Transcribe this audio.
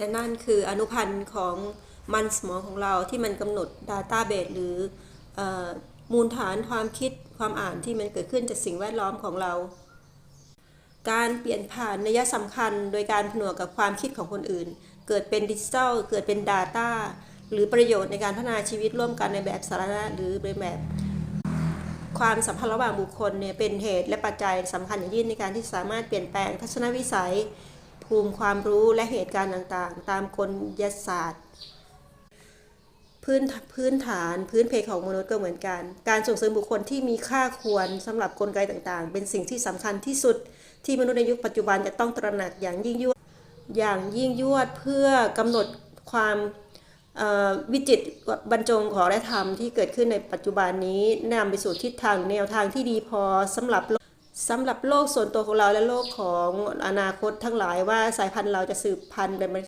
และนั่นคืออนุพันธ์ของมันสมองของเราที่มันกำหนด Database หรืออมูลฐานความคิดความอ่านที่มันเกิดขึ้นจากสิ่งแวดล้อมของเรา การเปลี่ยนผ่านนัยสำคัญ โดยการผนวกกับความคิดของคนอื่น เกิดเป็นดิจิทัลเกิดเป็น Data หรือประโยชน์ในการพัฒนาชีวิตร่วมกันในแบบสาธารณะหรือเป็นแบบความสัมพันธ์ระหว่างบุคคลเนี่ยเป็นเหตุและปัจจัยสำคัญอย่างยิ่งในการที่สามารถเปลี่ยนแปลงทัศนวิสัย ภูมิความรู้และเหตุการณ์ต่างๆ ตามกลยศาสตร์ พื้นพื้นฐานพื้นเพของมนุษย์ก็เหมือนกัน การส่งเสริมบุคคลที่มีค่าควรสำหรับกลไกต่างๆ เป็นสิ่งที่สำคัญที่สุดที่มนุษย์ในยุคปัจจุบันจะต้องตระหนักอย่างยิ่งยวดอย่างยิ่งยวดเพื่อกำหนดความวิจิตบรรจงของและธรรมที่เกิดขึ้นในปัจจุบันนี้นำไปสู่ทิศทางแนวทางที่ดีพอสำหรับโลก สำหรับโลกส่วนตัวของเราและโลกของอนาคตทั้งหลายว่าสายพันธุ์เราจะสืบพันธุ์ไป